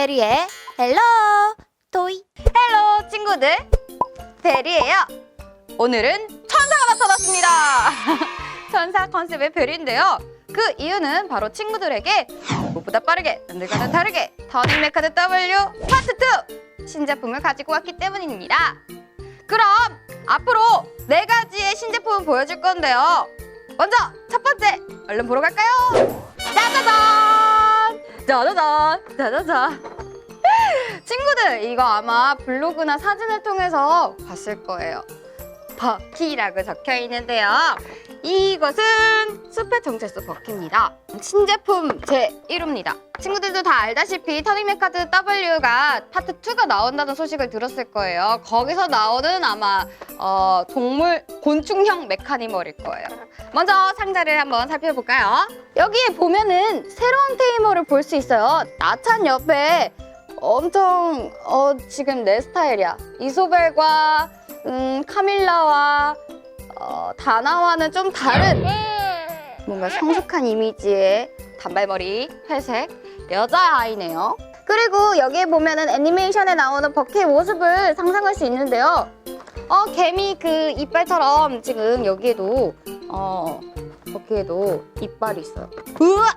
베리의 헬로 토이. 헬로 친구들. 베리예요. 오늘은 천사가 나타났습니다. 천사 컨셉의 베리인데요. 그 이유는 바로 친구들에게 무엇보다 빠르게 남들과는 다르게 터닝 메카드 W 파트 2 신제품을 가지고 왔기 때문입니다. 그럼 앞으로 네 가지의 신제품을 보여줄 건데요. 먼저 첫 번째 얼른 보러 갈까요? 짜자잔 짜자잔 짜자잔 친구들 이거 아마 블로그나 사진을 통해서 봤을 거예요. 버키라고 적혀 있는데요. 이것은 숲의 정체수 버키입니다. 신제품 제 1호입니다. 친구들도 다 알다시피 터닝메카드 W가 파트 2가 나온다는 소식을 들었을 거예요. 거기서 나오는 아마 어, 동물 곤충형 메카니멀일 거예요. 먼저 상자를 한번 살펴볼까요? 여기에 보면은 새로운 테이머를 볼 수 있어요. 나찬 옆에 엄청 어 지금 내 스타일이야. 이소벨과 음 카밀라와 어, 다나와는 좀 다른 뭔가 성숙한 이미지의 단발머리 회색 여자아이네요. 그리고 여기에 보면은 애니메이션에 나오는 버키의 모습을 상상할 수 있는데요. 어 개미 그 이빨처럼 지금 여기에도 어 버키에도 이빨이 있어요. 우와!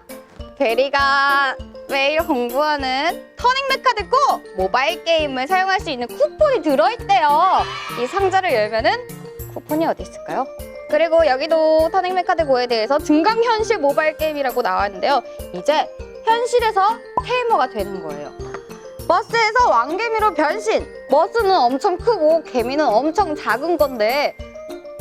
베리가 매일 공부하는 터닝 메카드 고 모바일 게임을 사용할 수 있는 쿠폰이 들어있대요. 이 상자를 열면은 쿠폰이 어디 있을까요? 그리고 여기도 터닝 메카드 고에 대해서 증강현실 모바일 게임이라고 나왔는데요. 이제 현실에서 테이머가 되는 거예요. 버스에서 왕개미로 변신. 버스는 엄청 크고 개미는 엄청 작은 건데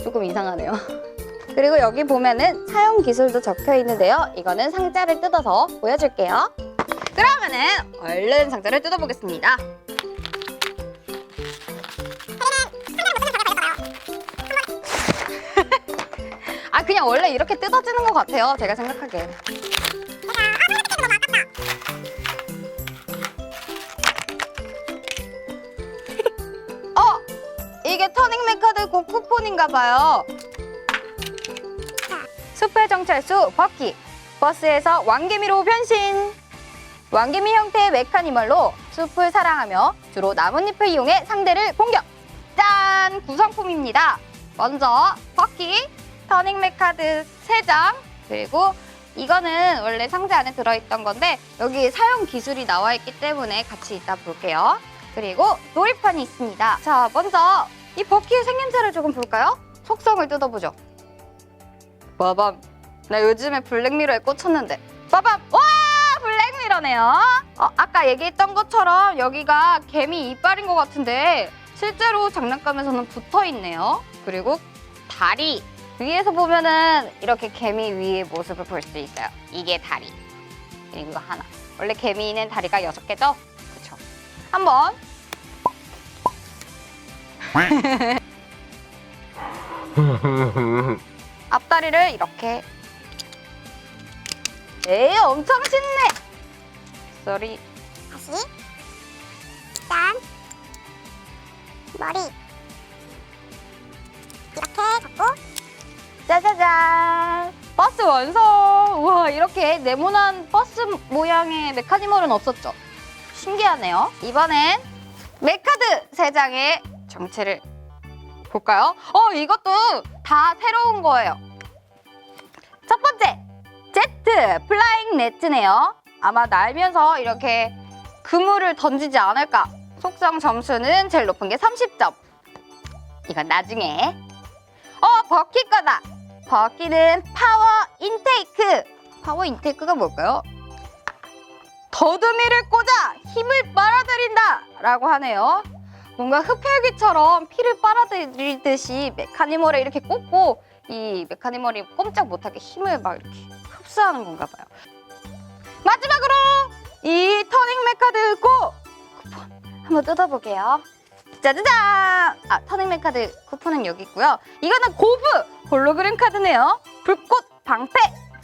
조금 이상하네요. 그리고 여기 보면은 사용 기술도 적혀 있는데요. 이거는 상자를 뜯어서 보여줄게요. 그러면은 얼른 상자를 뜯어보겠습니다. 아 그냥 원래 이렇게 뜯어지는 것 같아요. 제가 생각하기에. 어 이게 터닝 메카드 고 쿠폰인가 봐요. 숲의 정찰수 버키 버스에서 왕개미로 변신 왕개미 형태의 메카니멀로 숲을 사랑하며 주로 나뭇잎을 이용해 상대를 공격 짠 구성품입니다 먼저 버키 터닝 메카드 3장 그리고 이거는 원래 상자 안에 들어있던 건데 여기 사용 기술이 나와 있기 때문에 같이 이따 볼게요 그리고 놀이판이 있습니다 자 먼저 이 버키의 생김새를 조금 볼까요? 속성을 뜯어보죠 빠밤. 나 요즘에 블랙미러에 꽂혔는데. 빠밤. 와! 블랙미러네요. 어, 아까 얘기했던 것처럼 여기가 개미 이빨인 것 같은데 실제로 장난감에서는 붙어 있네요. 그리고 다리. 위에서 보면은 이렇게 개미 위의 모습을 볼 수 있어요. 이게 다리. 그리고 이거 하나. 원래 개미는 다리가 여섯 개죠? 그쵸. 한번. 앞다리를 이렇게 에이 엄청 신네 쏘리. 다시. 짠 머리. 이렇게 잡고. 짜자잔. 버스 완성! 우와 이렇게 네모난 버스 모양의 메카니멀은 없었죠? 신기하네요. 이번엔 메카드 세 장의 정체를 볼까요? 어 이것도 다 새로운 거예요. 첫 번째 제트 플라잉 네트네요 아마 날면서 이렇게 그물을 던지지 않을까. 속성 점수는 제일 높은 게 30점. 이건 나중에. 어 버키 거다. 버키는 파워 인테이크. 파워 인테이크가 뭘까요? 더듬이를 꽂아 힘을 빨아들인다 라고 하네요. 뭔가 흡혈귀처럼 피를 빨아들이듯이 메카니멀에 이렇게 꽂고 이 메카니멀이 꼼짝 못하게 힘을 막 이렇게 흡수하는 건가 봐요. 마지막으로 이 터닝 메카드 고 쿠폰 한번 뜯어볼게요 짜자잔! 아, 터닝 메카드 쿠폰은 여기 있고요. 이거는 고브 홀로그램 카드네요. 불꽃 방패!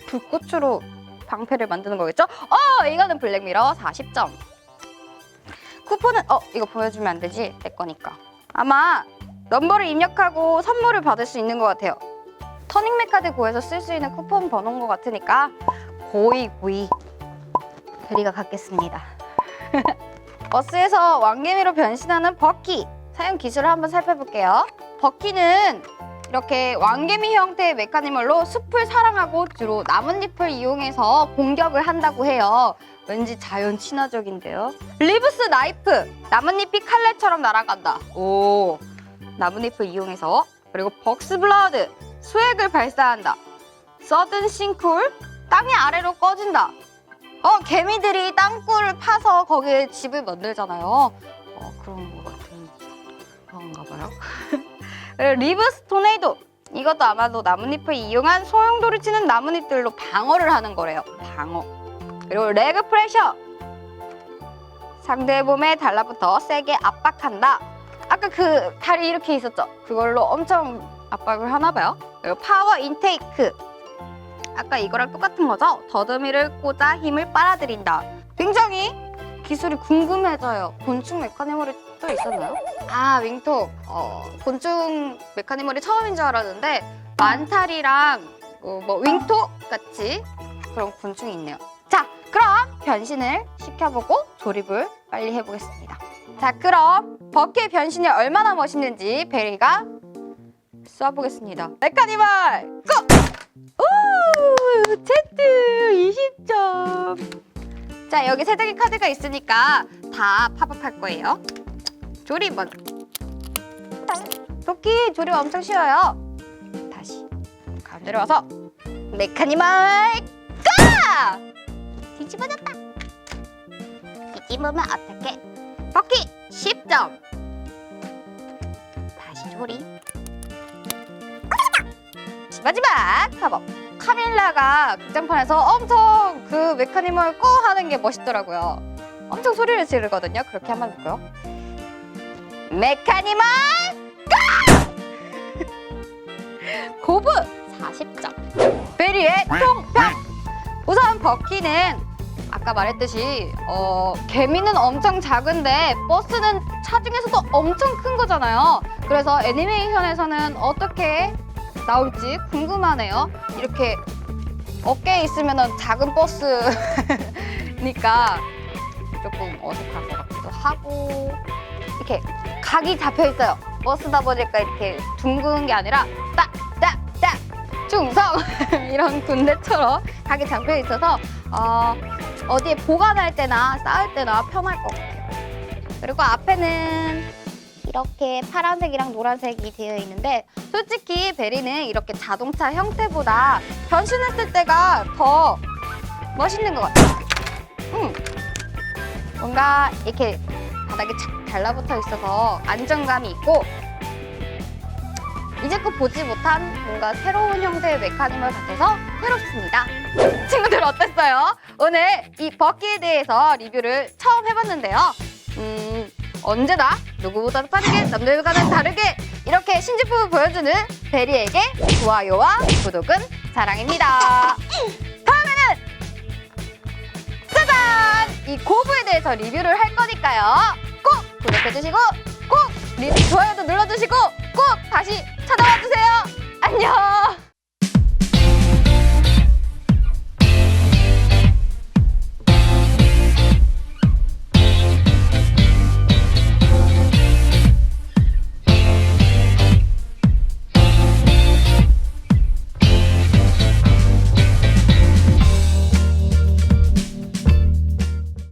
불꽃으로 방패를 만드는 거겠죠? 어, 이거는 블랙미러 40점. 쿠폰은, 어, 이거 보여주면 안 되지? 내 거니까. 아마 넘버를 입력하고 선물을 받을 수 있는 것 같아요. 터닝 메카드 고에서 쓸 수 있는 쿠폰 번호인 것 같으니까 고이 고이 베리가 갖겠습니다. 버스에서 왕개미로 변신하는 버키 사용 기술을 한번 살펴볼게요. 버키는 이렇게 왕개미 형태의 메카니멀로 숲을 사랑하고 주로 나뭇잎을 이용해서 공격을 한다고 해요. 왠지 자연 친화적인데요. 리브스 나이프 나뭇잎이 칼날처럼 날아간다. 오 나뭇잎을 이용해서 그리고 벅스 블러드 수액을 발사한다. 서든 싱쿨 땅이 아래로 꺼진다. 어 개미들이 땅굴을 파서 거기에 집을 만들잖아요. 어 그런 거 같은 그런가 봐요. 리브스 토네이도 이것도 아마도 나뭇잎을 이용한 소용돌이 치는 나뭇잎들로 방어를 하는 거래요. 방어. 그리고 레그 프레셔 상대의 몸에 달라붙어 세게 압박한다. 아까 그 다리 이렇게 있었죠? 그걸로 엄청 압박을 하나 봐요. 그리고 파워 인테이크 아까 이거랑 똑같은 거죠? 더듬이를 꽂아 힘을 빨아들인다. 굉장히 기술이 궁금해져요. 곤충 메카니멀이 또 있었나요? 아, 윙톡. 어, 곤충 메카니멀이 처음인 줄 알았는데 만탈이랑 어, 뭐 윙톡 같이 그런 곤충이 있네요. 자, 그럼 변신을 시켜보고 조립을 빨리 해보겠습니다. 자, 그럼 버키의 변신이 얼마나 멋있는지 베리가 쏴보겠습니다. 메카니멀 고! 오, 채트 20점. 자, 여기 세 장의 카드가 있으니까 다 팝업할 거예요. 조립 먼저. 도끼 조립 엄청 쉬워요. 다시 가운데로 와서 메카니멀 가! 뒤집어졌다. 뒤집으면 어떡해? 버키 10점. 다시 조리. 마지막 팝업. 카밀라가 극장판에서 엄청 그 메카니멀 꺼 하는 게 멋있더라고요. 엄청 소리를 지르거든요. 그렇게 한번 볼까요? 메카니멀 꺼! 고브 40점. 베리의 총평. 우선 버키는 아까 말했듯이 어, 개미는 엄청 작은데 버스는 차중에서도 엄청 큰 거잖아요. 그래서 애니메이션에서는 어떻게 나올지 궁금하네요. 이렇게 어깨에 있으면 작은 버스니까 조금 어색할 것 같기도 하고 이렇게 각이 잡혀 있어요. 버스다 보니까 이렇게 둥근 게 아니라 딱딱딱 충성 이런 군대처럼 각이 잡혀 있어서 어, 어디에 보관할 때나 쌓을 때나 편할 것 같아요. 그리고 앞에는 이렇게 파란색이랑 노란색이 되어 있는데 솔직히 베리는 이렇게 자동차 형태보다 변신했을 때가 더 멋있는 것 같아요. 음. 뭔가 이렇게 바닥에 착 달라붙어 있어서 안정감이 있고 이제껏 보지 못한 뭔가 새로운 형태의 메카니멀 같아서 새롭습니다. 친구들 어땠어요? 오늘 이 버키에 대해서 리뷰를 처음 해봤는데요. 음, 언제나 누구보다 빠르게 남들과는 다르게 이렇게 신제품을 보여주는 베리에게 좋아요와 구독은 사랑입니다. 다음에는 짜잔! 이 고부에 대해서 리뷰를 할 거니까요. 꼭 구독해주시고 꼭 리, 좋아요도 눌러주시고 꼭 다시 찾아와 주세요. 안녕!